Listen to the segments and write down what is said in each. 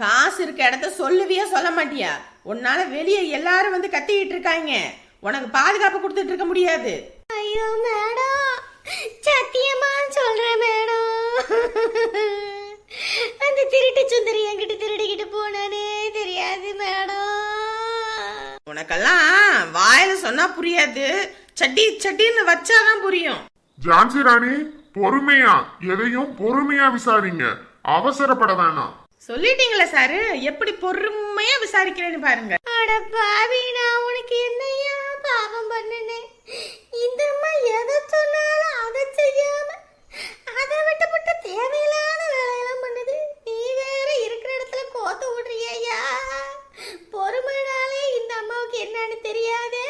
காசு இருக்க இடத்த சொல்லுவியா சொல்ல மாட்டியா? உன்னால வெளியே எல்லாரும் வந்து கத்திக்கிட்டு இருக்காங்க. உனக்கு பாதுகாப்பு கொடுத்துட்டு இருக்க முடியாது. ஐயோ மேடம் சத்தியமா சொல்றேன் மேடம் அந்த திருட்டு சுந்தரி என்கிட்ட திருடிக்கிட்டு போனானே தெரியாது மேடம் உனக்கெல்லாம் வாயில சொன்னா புரியாது. சட்டி சட்டின்னு வச்சாதான் புரியும். ஜான்சி ராணி பொறுமையா. எதையும் பொறுமையா விசாரிங்க. அவசரப்பட வேணாம். சொல்லிட்டீங்களா சாரு. எப்படி பொறுமையா விசாரிக்கிறேன்னு பாருங்க. அட பாவி நான் உனக்கு என்னையா பாவம் பண்ணனே இந்த அம்மா எதை சொன்னாலும் அதை செய்யாம அதை விட்டுப்பட்டு தேவையில்லாத வேலையெல்லாம் பண்ணுது. நீ வேற இருக்கிற இடத்துல கோத்து விடுறியா பொறுமைனாலே இந்த அம்மாவுக்கு என்னன்னு தெரியாதே.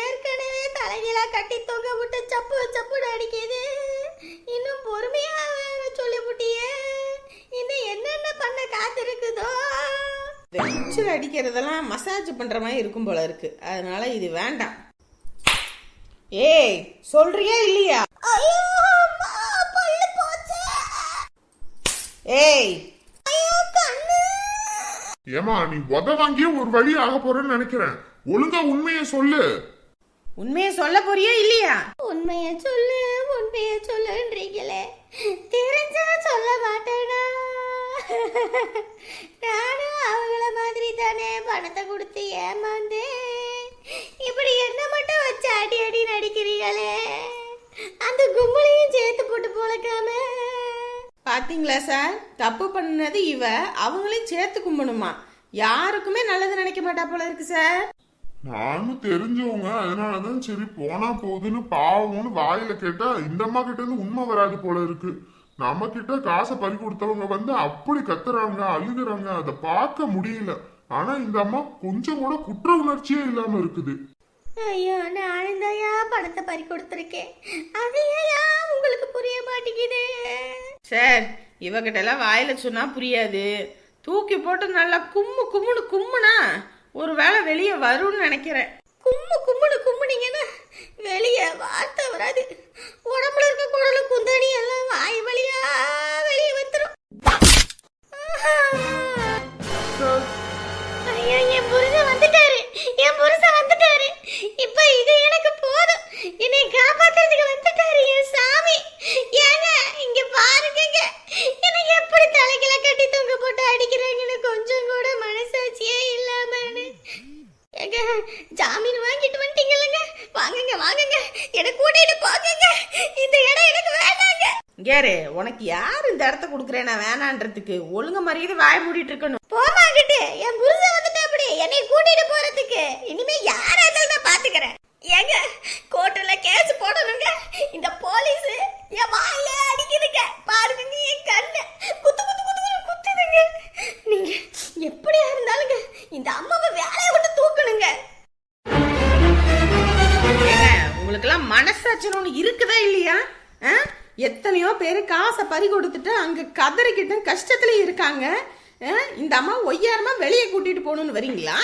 ஏற்கனவே தலைகீழா கட்டி தொங்க விட்டு சப்பு சப்புன்னு அடிக்குது இன்னும் பொறுமையா வேற சொல்லிவிட்டியே இன்னும் பண்ண காத்திருக்குதோ? வெச்சு அடிக்கிறதெல்லாம் மசாஜ் பண்ற மாதிரி இருக்கும் போல இருக்கு. அதனால இது வேண்டாம். ஏய் சொல்றியா இல்லையா? ஏய். ஏமா நீ உத வாங்கியே ஒரு வழி ஆக போறேன்னு நினைக்கிறேன். ஒழுங்கா உண்மையை சொல்லு. உண்மையை சொல்ல போறியா இல்லையா? உண்மைய சொல்லு உண்மைய சொல்லுன்றீங்களே. தெரிஞ்சா சொல்ல மாட்டேனா? நானும் அவங்கள மாதிரி தானே பணத்தை கொடுத்து ஏமாந்தேன். இப்படி என்ன மட்டும் வச்சு அடி அடி நடிக்கிறீங்களே? அந்த கும்பலையும் சேர்த்து போட்டு போலக்காம பாத்தீங்களா சார்? தப்பு பண்ணது இவ. அவங்களையும் சேர்த்து கும்பிடுமா யாருக்குமே நல்லது நினைக்க மாட்டா போல இருக்கு சார். நானும் தெரிஞ்சவங்க அதனாலதான் சரி போனா போகுதுன்னு பாவம்னு வாயில கேட்டா இந்த அம்மா கிட்ட இருந்து உண்மை வராது போல இருக்கு. நம்ம கிட்ட காசை பறி கொடுத்தவங்க வந்து அப்படி கத்துறாங்க அழுகுறாங்க அதை பார்க்க முடியல. ஆனா இந்த அம்மா கொஞ்சம் கூட குற்ற உணர்ச்சியே இல்லாம இருக்குது. ஐயோ நான் தாயா பணத்தை பறி கொடுத்துருக்கேன். அது உங்களுக்கு புரிய மாட்டேங்குது. சார் இவகிட்ட எல்லாம் வாயில சொன்னா புரியாது. தூக்கி போட்டு நல்லா கும்மு கும்முன்னு கும்முனா ஒரு வேளை வெளியே வரும்னு நினைக்கிறேன். கும்மு கும்முன்னு கும்முனீங்கன்னா வெளியே வார்த்தை வராது. உடம்புல இருக்க குடல குந்தணி எல்லாம் வாய் வழியா வெளியே வந்துடும் ஐயோ என் புருஷன் வந்துட்டாரு. என் புருஷன் வந்துட்டாரு. இப்ப இது எனக்கு போதும். என்னை காப்பாத்துறதுக்கு வந்துட்டாரு என் சாமி. ஏங்க இங்க பாருங்க எனக்கு எப்படி தலைக்கெல்லாம் கட்டி தொங்க போட்டு அடிக்கிறாங்கன்னு கொஞ்சம் கூட மனசாட்சியே இல்லாமன்னு ஏங்க ஜாமீன் வாங்கிட்டு வந்துட்டீங்கல்லங்க வாங்குங்க வாங்குங்க என்னை கூட்டிட்டு போங்க இந்த இடம் எனக்கு வேணாங்க. கேரு உனக்கு யார் இந்த இடத்த கொடுக்குறேன் வேணான்றதுக்கு ஒழுங்க மரியாதை வாய மூடிட்டு இருக்கணும். போமாங்கிட்டு என் புருஷன் வந்துட்டா அப்படி என்னை கூட்டிட்டு போறதுக்கு. இனிமே யாரா இருந்தாலும் நான் பாத்துக்கிறேன்? ஏங்க கோர்ட்டுல கேஸ் போடணுங்க. இந்த போலீஸ் என் வாயில அடிக்குதுங்க. பாருங்க நீ என் கண்ணு. குத்து குத்து குத்து குத்து குத்துதுங்க. நீங்க எப்படியா இருந்தாலுங்க இந்த அம்மாவை மனசாட்சின்னு ஒன்று இருக்குதா இல்லையா? எத்தனையோ பேர் காசை பறி கொடுத்துட்டு அங்க கதறிக்கிட்டு கஷ்டத்துல இருக்காங்க? இந்த அம்மா ஒய்யாரமா வெளியே கூட்டிட்டு போகணும்னு வரீங்களா?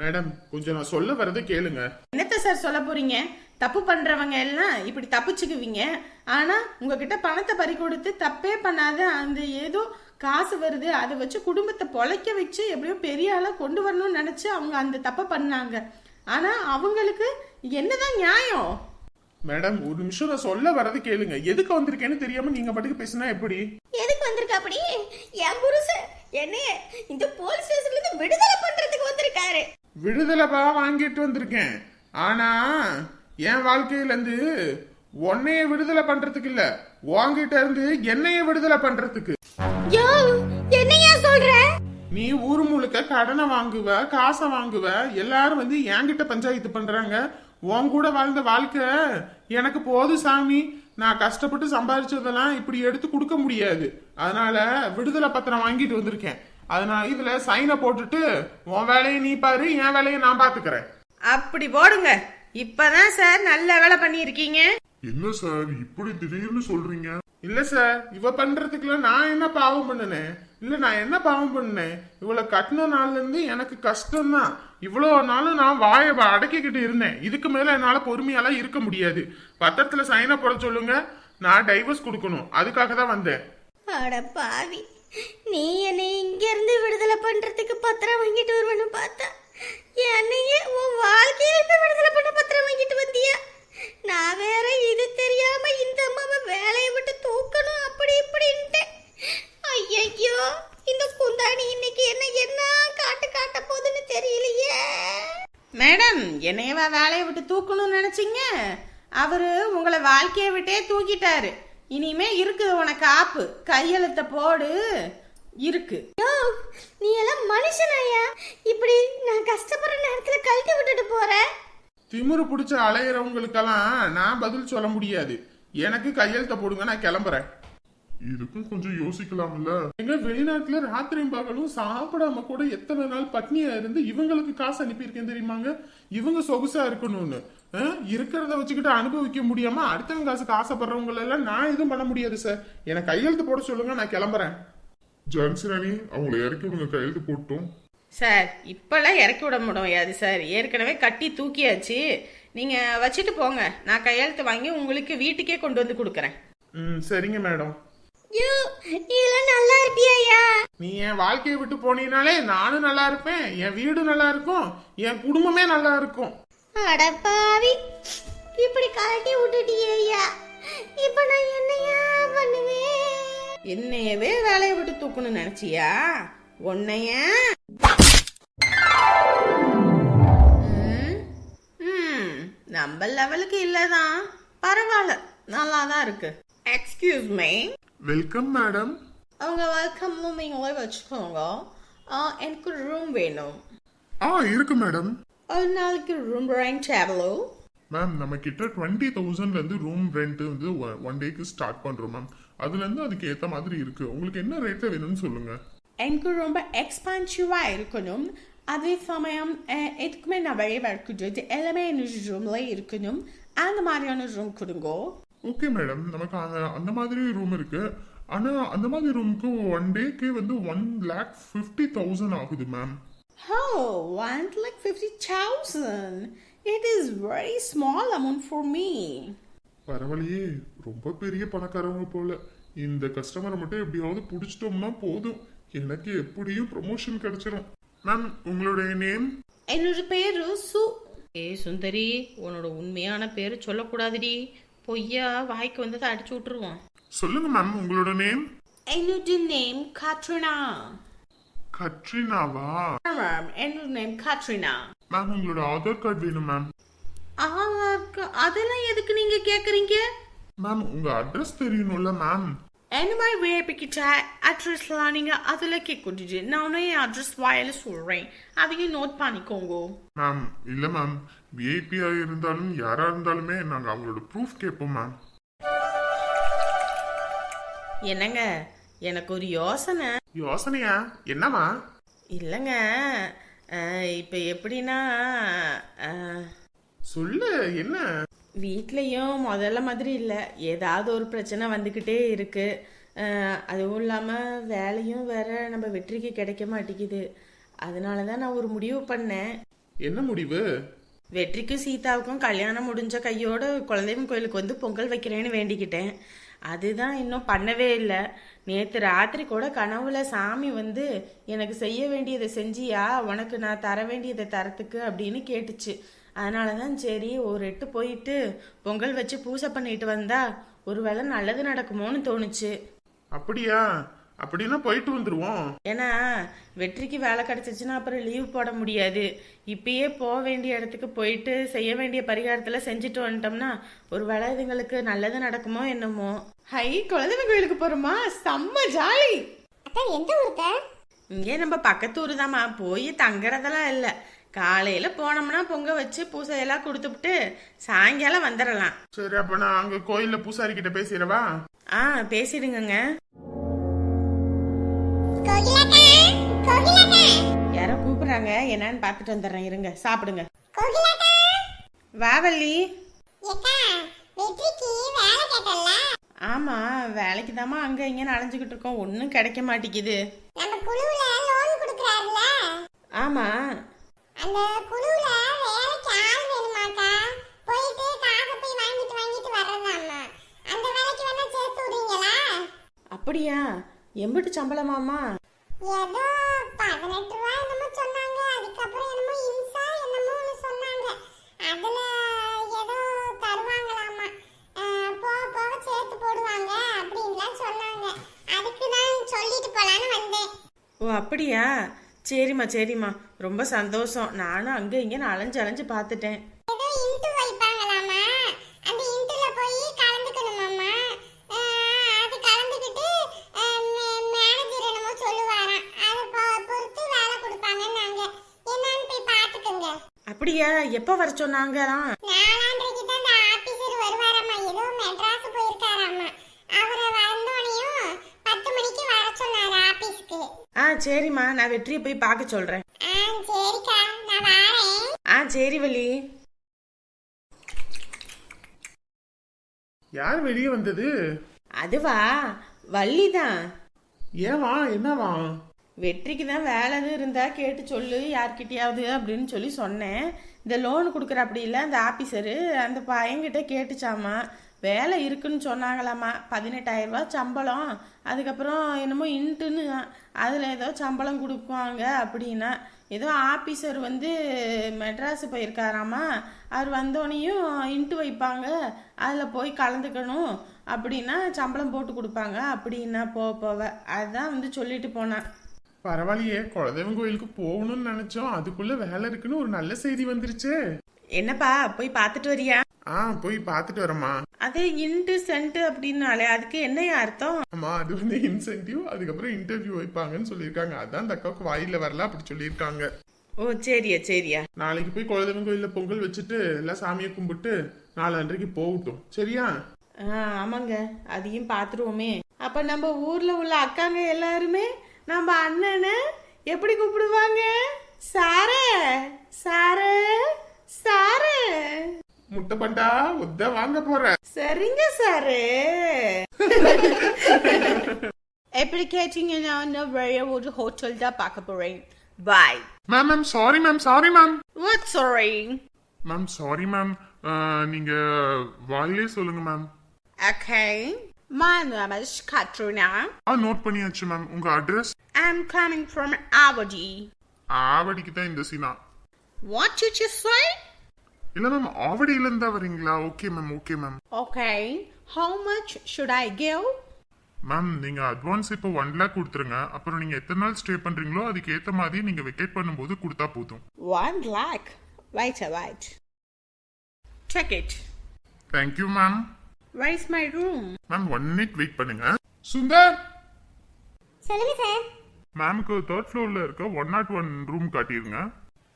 மேடம் கொஞ்சம் நான் சொல்ல வரதை கேளுங்க. என்னத்த சார் சொல்ல போறீங்க? தப்பு பண்றவங்க எல்லாம் இப்படி தப்பிச்சுக்குவீங்க. ஆனா உங்ககிட்ட பணத்தை பறி கொடுத்து தப்பே பண்ணாத அந்த ஏதோ காசு வருது அதை வச்சு குடும்பத்தை பொழைக்க வச்சு எப்படியோ பெரிய ஆளா கொண்டு வரணும்னு நினைச்சு அவங்க அந்த தப்பை பண்ணாங்க. ஆனா அவங்களுக்கு என்னதான் நியாயம்? மேடம் ஒரு நிமிஷம் நான் சொல்ல வரதை கேளுங்க. எதுக்கு வந்திருக்கேன்னு தெரியாம நீங்க பாட்டுக்கு பேசினா எப்படி? எதுக்கு வந்திருக்கா அப்படி என் புருஷன் என்னைய இந்த போலீஸ் ஸ்டேஷன்ல இருந்து விடுதலை பண்றதுக்கு வந்திருக்காரு. விடுதலைப்பா வாங்கிட்டு வந்திருக்கேன். ஆனா என் வாழ்க்கையில இருந்து உன்னைய விடுதலை பண்றதுக்கு இல்ல. உன்கிட்ட இருந்து என்னைய விடுதலை பண்றதுக்கு. யோ என்னையா சொல்ற? நீ ஊர் முழுக்க கடனை வாங்குவ காசை வாங்குவ எல்லாரும் வந்து என்கிட்ட பஞ்சாயத்து பண்றாங்க. உன் கூட வாழ்ந்த வாழ்க்கை எனக்கு போதும் சாமி. நான் கஷ்டப்பட்டு சம்பாதிச்சதெல்லாம் இப்படி எடுத்து கொடுக்க முடியாது. அதனால விடுதலை பத்திரம் வாங்கிட்டு வந்திருக்கேன். அதனால இதுல சைனை போட்டுட்டு உன் வேலையை நீ பாரு என் வேலையை நான் பாத்துக்கிறேன். அப்படி போடுங்க. இப்பதான் சார் நல்ல வேலை பண்ணியிருக்கீங்க. என்ன சார் இப்படி திடீர்னு சொல்றீங்க? இல்ல சார் இவ பண்ணுறதுக்குலாம் நான் என்ன பாவம் பண்ணுனேன் இல்ல நான் என்ன பாவம் பண்ணேன்? இவளை கட்டின நாள்ல இருந்து எனக்கு கஷ்டம்தான். இவ்வளோ நாளும் நான் வாயை அடக்கிக்கிட்டு இருந்தேன். இதுக்கு மேல என்னால பொறுமையாலாம் இருக்க முடியாது. பத்திரத்துல சைனை போட சொல்லுங்க. நான் டைவர்ஸ் கொடுக்கணும். அதுக்காக தான் வந்தேன். அட பாவி. நீ என்னை இங்க இருந்து விடுதலை பண்றதுக்கு பத்திரம் வாங்கிட்டு வருவேன்னு பார்த்தா என்னையே உன் வாழ்க்கையில இருந்து விடுதலை பண்ண பத்திரம் வாங்கிட்டு வந்தியா? நான் வேற இது தெரியாம இந்த அம்மாவை வேற விட்டு தூக்கணும் அப்படி இப்படின்ட்டேன் ஐயையோ இந்த குந்தாணி இன்னைக்கு என்ன என்ன காட்டு காட்ட போகுதுன்னு தெரியலையே மேடம் என்னையவா வேலையை விட்டு தூக்கணும்னு நினைச்சீங்க? அவரு உங்களை வாழ்க்கையை விட்டே தூக்கிட்டாரு. இனிமே இருக்குது உனக்கு ஆப்பு. கையெழுத்த போடு. இருக்கு. நீ எல்லாம் மனுஷனாயா? இப்படி நான் கஷ்டப்படுற நேரத்துல கழட்டி விட்டுட்டு போற? திமிரு பிடிச்ச அலையிறவங்களுக்கெல்லாம் நான் பதில் சொல்ல முடியாது. எனக்கு கையெழுத்த போடுங்க நான் கிளம்புறேன். இதுக்கும் கொஞ்சம் யோசிக்கலாம்ல. எங்க வெளிநாட்டுல ராத்திரியும் பகலும் சாப்பிடாம கூட எத்தனை நாள் பட்னியா இருந்து இவங்களுக்கு காசு அனுப்பியிருக்கேன் தெரியுமாங்க? இவங்க சொகுசா இருக்கணும்னு. ஆ? இருக்கிறத வச்சுக்கிட்டு அனுபவிக்க முடியாம அடுத்தவங்க காசுக்கு ஆசைப்படுறவங்க எல்லாம் நான் எதுவும் பண்ண முடியாது சார். எனக்கு கையெழுத்து போட சொல்லுங்க நான் கிளம்புறேன். ஜான்சிராணி அவங்கள இறக்கி விடுங்க கையெழுத்து போட்டோம். சார் இப்பெல்லாம் இறக்கி விட முடியாது சார். ஏற்கனவே கட்டி தூக்கியாச்சு. நீங்க வச்சுட்டு போங்க. நான் கையெழுத்து வாங்கி உங்களுக்கு வீட்டுக்கே கொண்டு வந்து கொடுக்குறேன். ம் சரிங்க மேடம். எல்லாம் நல்லா இருப்பியாயா நீ என் வாழ்க்கையை விட்டு போனீனாலே நானும் நல்லா இருப்பேன் என் வீடு நல்லா இருக்கும் என் குடும்பமே நல்லா இருக்கும். அடப்பாவி இப்படி கழட்டி விட்டுட்டியா இப்ப நான் என்னையா பண்ணுவேன்? என்னையவே வேலையை விட்டு தூக்கணும்னு நினைச்சியா? உன்னைய? நம்ம லெவலுக்கு இல்லதான். பரவாயில்ல நல்லா தான் இருக்கு. எக்ஸ்கியூஸ் மீ வெல்கம் மேடம் அவங்க வெல்கம் நீங்களே வச்சுக்கோங்க ஆ, எனக்கு ரூம் வேணும் ஆ இருக்கு மேடம் ஒரு நாளைக்கு ரூம் ரெண்ட் எவ்வளோ? மேம் நம்ம கிட்ட டுவெண்ட்டி தௌசண்ட்ல இருந்து ரூம் ரெண்ட் வந்து ஒன் டேக்கு ஸ்டார்ட் பண்றோம் மேம் அதுல இருந்து அதுக்கு ஏத்த மாதிரி இருக்கு. உங்களுக்கு என்ன ரேட்ல வேணும்னு சொல்லுங்க. எனக்கு ரொம்ப எக்ஸ்பான்சிவாக இருக்கணும். அதே சமயம் எதுக்குமே நான் வெளியே வரக்கூடாது. எல்லாமே என்னோட ரூம்ல இருக்கணும். அந்த மாதிரியான ரூம் கொடுங்க. ஓகே மேடம் நமக்கு அந்த அந்த மாதிரி ரூம் இருக்கு. ஆனா அந்த மாதிரி ரூமுக்கு ஒன் டேக்கு வந்து ஒன் லேக் ஃபிஃப்டி தௌசண்ட் ஆகுது ma'am Oh, one like 50,000. It is very small amount for me. பரவாயில்லையே. ரொம்ப பெரிய பணக்காரவங்க போல. இந்த கஸ்டமரை மட்டும் எப்படியாவது பிடிச்சிட்டோம்னா போதும். எனக்கு எப்படியும் ப்ரொமோஷன் கிடைச்சிரும். மேம் உங்களுடைய நேம் என்னோட பேரு சு ஏ சுந்தரி உன்னோட உண்மையான பேரு சொல்லக்கூடாதுடி. பொய்யா வாய்க்கு வந்ததை அடிச்சு விட்டுருவான் சொல்லுங்க மேம் உங்களோட நேம் என்னோட நேம் காட்ரினா கட்ரினாவா மேம் என்னோட நேம் காட்ரினா மேம் உங்களோட ஆதார் கார்டு வேணும் மேம் அதெல்லாம் எதுக்கு நீங்க கேக்குறீங்க? மேம் உங்க அட்ரஸ் தெரியணும்ல மேம் என்ன மாதிரி விஐபி கிட்ட அட்ரஸ்லாம் நீங்க அதில் கேட்குறது நானே அட்ரஸ் வாயில சொல்றேன் அதையும் நோட் பண்ணிக்கோங்க மேம் இல்ல மேம் விஐபியா இருந்தாலும் யாரா இருந்தாலுமே நாங்க அவங்களோட ப்ரூஃப் கேட்போம் மேம் என்னங்க? எனக்கு ஒரு யோசனை. யோசனையா? என்னவா இல்லைங்க. இப்ப எப்படின்னா சொல்லு என்ன? வீட்லயும் முதல்ல மாதிரி இல்லை. ஏதாவது ஒரு பிரச்சனை வந்துக்கிட்டே இருக்கு. அஹ், அதுவும் இல்லாமல் வேலையும் வேற நம்ம வெற்றிக்கு கிடைக்க மாட்டேங்குது. அதனால தான் நான் ஒரு முடிவு பண்ணேன். என்ன முடிவு? வெற்றிக்கும் சீதாவுக்கும் கல்யாணம் முடிஞ்ச கையோட குலதெய்வம் கோயிலுக்கு வந்து பொங்கல் வைக்கிறேன்னு வேண்டிக்கிட்டேன். அதுதான் இன்னும் பண்ணவே இல்லை. நேற்று ராத்திரி கூட கனவுல சாமி வந்து எனக்கு செய்ய வேண்டியதை செஞ்சியா? உனக்கு நான் தர வேண்டியதை தரத்துக்கு அப்படின்னு கேட்டுச்சு. அதனால தான் சரி ஒரு எட்டு போயிட்டு பொங்கல் வச்சு பூஜை பண்ணிட்டு வந்தா ஒருவேளை நல்லது நடக்குமோன்னு தோணுச்சு. அப்படியா? அப்படின்னா போயிட்டு வந்துருவோம். ஏன்னா வெற்றிக்கு வேலை கிடைச்சிச்சுன்னா அப்புறம் லீவ் போட முடியாது. இப்பயே போக வேண்டிய இடத்துக்கு போயிட்டு செய்ய வேண்டிய பரிகாரத்தில் செஞ்சுட்டு வந்துட்டோம்னா ஒரு வேளை இதுங்களுக்கு நல்லது நடக்குமோ என்னமோ. ஹை குலதெய்வ கோயிலுக்கு போறோமா? செம்ம ஜாலி. அக்கா எந்த ஊருக்க? இங்கே நம்ம பக்கத்து ஊர் தாம்மா போய் தங்குறதெல்லாம் இல்லை. காலையில் போனோம்னா பொங்க வச்சு பூசையெல்லாம் கொடுத்துப்புட்டு சாயங்காலம் வந்துடலாம் சரி அப்ப நான் அங்க கோயில்ல பூசாரி கிட்ட பேசிடவா? ஆ பேசிடுங்கங்க. யாரோ கூப்பிடுறாங்க. என்னன்னு பார்த்துட்டு வந்துடுறேன். இருங்க சாப்பிடுங்க. வாவல்லி ஆமா வேலைக்கு தாமா அங்க இங்க அலைஞ்சுக்கிட்டு இருக்கோம். ஒன்றும் கிடைக்க மாட்டேங்குது. நம்ம குழுவுல லோன் கொடுக்கறாருல ஆமா. அந்த குழுவுல வேலைக்கு ஆள் வேணுமாக்கா? போயிட்டு காசை போய் வாங்கிட்டு வாங்கிட்டு வர்றதாம்மா. அந்த வேலைக்கு வேணா சேர்த்து விடுறீங்களா அப்படியா? எம்பிட்டு சம்பளமாமா ஏதோ பதினெட்டு ரூபாய் என்னமோ சொன்னாங்க. அதுக்கப்புறம் என்னமோ இம்சா என்னமோ ஒன்று சொன்னாங்க. அதுல ஏதோ தருவாங்களாமா போக போக சேர்த்து போடுவாங்க அப்படின்லாம் சொன்னாங்க. அதுக்கு தான் சொல்லிட்டு போலான்னு வந்தேன். ஓ அப்படியா? சரிம்மா சரிம்மா. ரொம்ப சந்தோஷம். நானும் அங்கே இங்கே அலைஞ்சு அலைஞ்சு பார்த்துட்டேன். ஏதோ இன்ட்டு வைப்பாங்களாமா அந்த இன்ட்டுல போய் கலந்துக்கணுமாமா அஹ் அது கலந்துக்கிட்டு மேனேஜர் என்னமோ சொல்லுவாராம் அதை பொ- பொறுத்து வேலை கொடுப்பாங்கன்னாங்க என்னன்னு போய் பார்த்துக்கோங்க அப்படியா எப்போ வர சொன்னாங்களாம் நாலாண்டரைக்கு தான் அந்த ஆபீசர் வருவாராமா ஏதோ மெட்ராஸ் போயிருக்காராமா அவரை வந்தோனையும் பத்து மணிக்கு வர சொன்னாரு ஆபீஸ்க்கு ஆ சரிம்மா நான் வெற்றியை போய் பார்க்க சொல்கிறேன் ஆ சரிக்கா நான் வாரேன். ஆ சரி வள்ளி. யார் வெளியே வந்தது? அதுவா? வள்ளி தான். ஏவா என்னவா? வெற்றிக்கு தான் வேலை எதுவும் இருந்தா கேட்டு சொல்லு யார்கிட்டயாவது அப்படின்னு சொல்லி சொன்னேன். இந்த லோன் கொடுக்குற அப்படி இல்லை அந்த ஆபீசரு அந்த பையன்கிட்ட கேட்டுச்சாமா? வேலை இருக்குன்னு சொன்னாங்களாமா பதினெட்டாயிரம் ரூபாய் சம்பளம். அதுக்கப்புறம் என்னமோ இன்ட்டுன்னு அதில் ஏதோ சம்பளம் கொடுப்பாங்க அப்படின்னா. ஏதோ ஆபீசர் வந்து மெட்ராஸ் போயிருக்காராமா அவர் வந்தோடனையும் இன்ட்டு வைப்பாங்க. அதில் போய் கலந்துக்கணும் அப்படின்னா சம்பளம் போட்டு கொடுப்பாங்க. அப்படின்னா போக போவ அதுதான் வந்து சொல்லிட்டு போனேன். பரவாயில்லையே குலதெய்வம் கோயிலுக்கு போகணும்னு நினைச்சோம். அதுக்குள்ள வேலை இருக்குன்னு ஒரு நல்ல செய்தி வந்துருச்சு. என்னப்பா போய் பார்த்துட்டு வரியா? ஆ போய் பார்த்துட்டு வரேம்மா. அது இன்ட்டு சென்ட் அப்படின்னாலே அதுக்கு என்னையா அர்த்தம்? ஆமா அது வந்து இன்சென்டிவ் அதுக்கப்புறம் இன்டர்வியூ வைப்பாங்கன்னு சொல்லியிருக்காங்க. அதான் அந்த அக்காவுக்கு வாயில வரல அப்படி சொல்லியிருக்காங்க. ஓ சரியா சரியா. நாளைக்கு போய் குலதெய்வம் கோயில்ல பொங்கல் வச்சுட்டு எல்லாம் சாமியை கும்பிட்டு நாலன்றைக்கு போகட்டும். சரியா? ஆ ஆமாங்க. அதையும் பார்த்துருவோமே. அப்ப நம்ம ஊர்ல உள்ள அக்காங்க எல்லாருமே நம்ம அண்ணனை எப்படி கூப்பிடுவாங்க சாரே சாரே சாரே. முட்டை பண்டா உத்த வாங்க போற. சரிங்க சாரு. எப்படி கேட்டீங்கன்னா நான் வேற ஒரு ஹோட்டல் தான் பார்க்க போறேன். Bye ma'am ma'am sorry ma'am sorry ma'am what sorry ma'am sorry ma'am நீங்க வாயிலே சொல்லுங்க ma'am Okay, my name is Katrina. ஆ நோட் பண்ணியாச்சு மேம் உங்க address I'm coming from Aberdeen. ஆவடிக்கு தான் இந்த சீனா What did you say? இல்ல மேம் ஆவடியில இருந்தா வரீங்களா okay ma'am okay ma'am Okay, how much should I give? Ma'am நீங்க அட்வான்ஸ் இப்போ ஒன் லேக் கொடுத்துருங்க அப்புறம் நீங்க எத்தனை நாள் ஸ்டே பண்றீங்களோ அதுக்கு ஏத்த மாதிரி நீங்க வெக்கேட் பண்ணும்போது கொடுத்தா போதும் One lakh. A wait. Check it. Thank you ma'am Where's my room? Ma'am one minute wait பண்ணுங்க சுந்தர் சொல்லுங்க சார் மேம்க்கு தேர்ட் ஃப்ளோர்ல இருக்க ஒன் நாட் ஒன் ரூம் காட்டிருங்க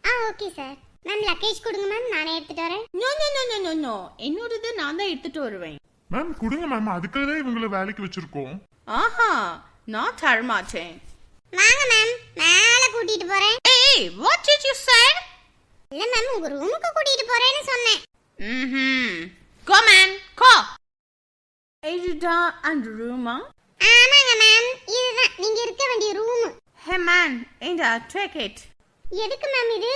ஆ ஓகே சார் மேம் லக்கேஜ் கொடுங்க மேம் நானே எடுத்துட்டு வரேன். No, no, no, no, no, no. என்னோடது நான் தான் எடுத்துட்டு வருவேன். மேம் கொடுங்க மேம் அதுக்காக தான் இவங்களை வேலைக்கு வச்சிருக்கோம். ஆஹா நான் தரமாட்டேன். வாங்க மேம் மேலே கூட்டிட்டு போறேன். ஏய் வாட் டிட் யூ சே இல்ல மேம் உங்க ரூமுக்கு கூட்டிட்டு போறேன்னு சொன்னேன். ம்ஹும். கோ மேன் கோ இதுதான் அந்த ரூமா ஆமாங்க மேம் இதுதான். நீங்க இருக்க வேண்டிய ரூம் ஹே மேன் இந்த டேக் இட் எதுக்கு மேம் இது?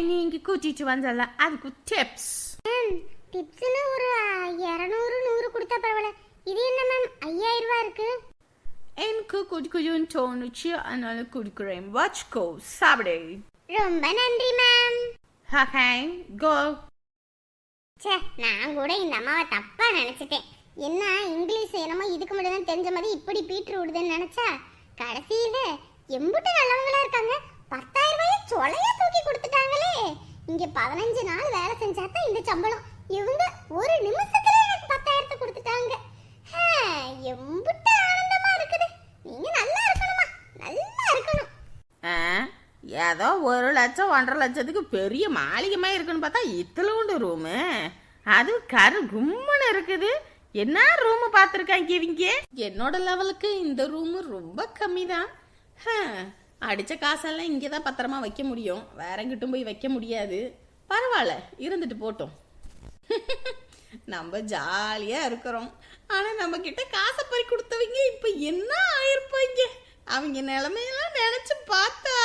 நீங்க கூட்டிட்டு வந்தல. அதுக்கு டிப்ஸ் மேம் டிப்ஸ்னு ஒரு இரநூறு நூறு கொடுத்தா பரவாயில்ல. இது என்ன மேம் ஐயாயிரம் ரூபாய் இருக்கு. எனக்கு குடிக்கணும்னு தோணுச்சு. அதனால குடிக்கிறேன். வாட்ச்கோ சாப்பிடு. ரொம்ப நன்றி மேம் ஹே கோ ச்சே நான் கூட இந்த அம்மாவை தப்பா நினைச்சிட்டேன். என்ன இங்கிலீஷ் என்னமோ இதுக்கு மட்டும் தான் தெரிஞ்ச மாதிரி இப்படி பீட்ரு விடுதுன்னு நினைச்சா? கடைசியில எம்புட்டு நல்லவங்களா இருக்காங்க. பத்தாயிரம் ரூபாய் சொலையா தூக்கி கொடுத்துட்டாங்களே. இங்க பதினஞ்சு நாள் வேலை செஞ்சா தான் இந்த சம்பளம். இவங்க ஒரு நிமிஷத்துல எனக்கு பத்தாயிரத்தை கொடுத்துட்டாங்க. ஹே, ஆனந்தமா இருக்குது. நீங்க நல்லா இருக்கணுமா? நல்லா இருக்கணும். ஏதோ ஒரு லட்சம் ஒன்றரை லட்சத்துக்கு பெரிய மாளிகமாக இருக்குன்னு பார்த்தா இத்தலோண்டு ரூமு அது கரு கும்முன்னு இருக்குது. என்ன ரூம் பார்த்துருக்காங்க இவங்க? என்னோட லெவலுக்கு இந்த ரூமு ரொம்ப கம்மி தான் அடித்த காசெல்லாம் இங்கே தான் பத்திரமா வைக்க முடியும். வேற எங்கிட்டும் போய் வைக்க முடியாது. பரவாயில்ல இருந்துட்டு போட்டோம். நம்ம ஜாலியாக இருக்கிறோம். ஆனால் நம்ம கிட்ட காசை பறி கொடுத்தவங்க இப்போ என்ன ஆயிருப்பாங்க? அவங்க நிலமையெல்லாம் நினச்சி பார்த்தா.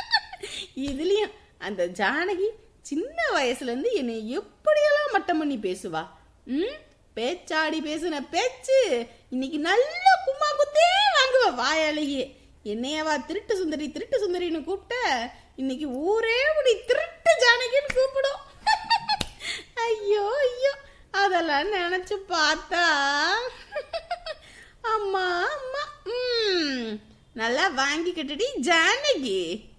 இதுலேயும் அந்த ஜானகி சின்ன வயசுலேருந்து என்னை எப்படியெல்லாம் மட்டம் பண்ணி பேசுவா? ம்? பேச்சாடி பேசுன பேச்சு இன்னைக்கு நல்ல கும்மா குத்தே வாயாலேயே. என்னையவா திருட்டு சுந்தரி திருட்டு சுந்தரின்னு கூப்பிட்ட? இன்னைக்கு ஊரே உன்னை திருட்டு ஜானகின்னு கூப்பிடும். ஐயோ ஐயோ. அதெல்லாம் நினைச்சு பார்த்தா. அம்மா அம்மா. ம். நல்லா வாங்கிக்கிட்டடி ஜானகி.